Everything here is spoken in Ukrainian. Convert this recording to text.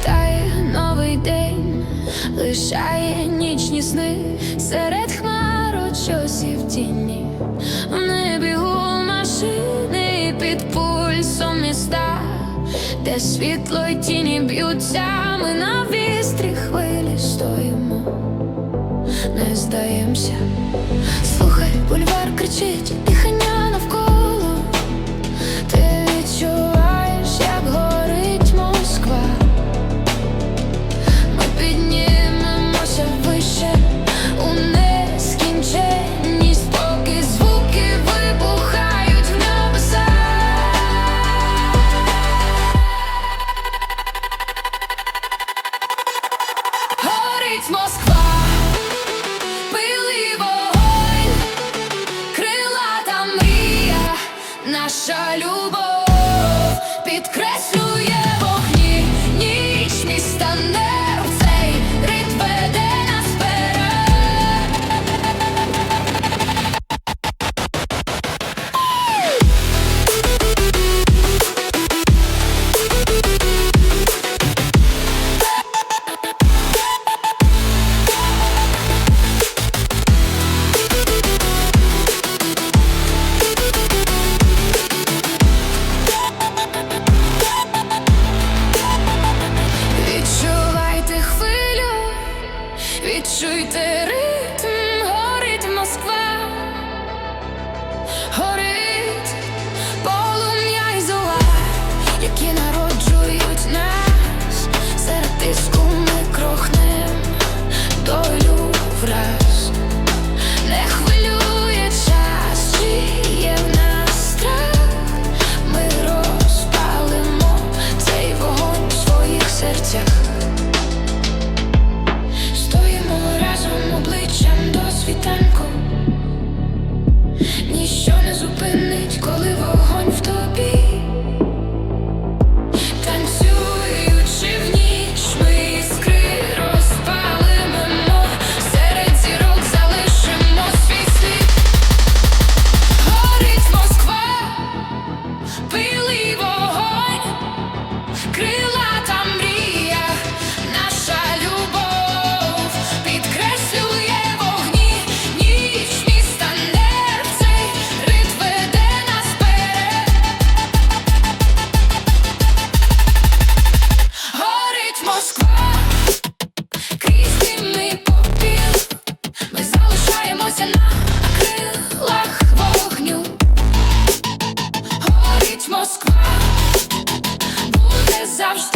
Вітає новий день, лишає нічні сни. Серед хмарочосів щосів тіні, в небі гул машини під пульсом міста, де світло й тіні б'ються, ми на вістрі хвилі стоїмо, не здаємося, слухай, бульвар кричить. Москва, пили вогонь, крилата мрія, наша любов підкреслює вогні, відчуйте Ніщо не зупинить, коли вогонь в тобі. Танцюючи в ніч, ми іскри розпалимо, серед зірок залишимо свій слід. Горить Москва, пилий вогонь. Горить Москва буде завжди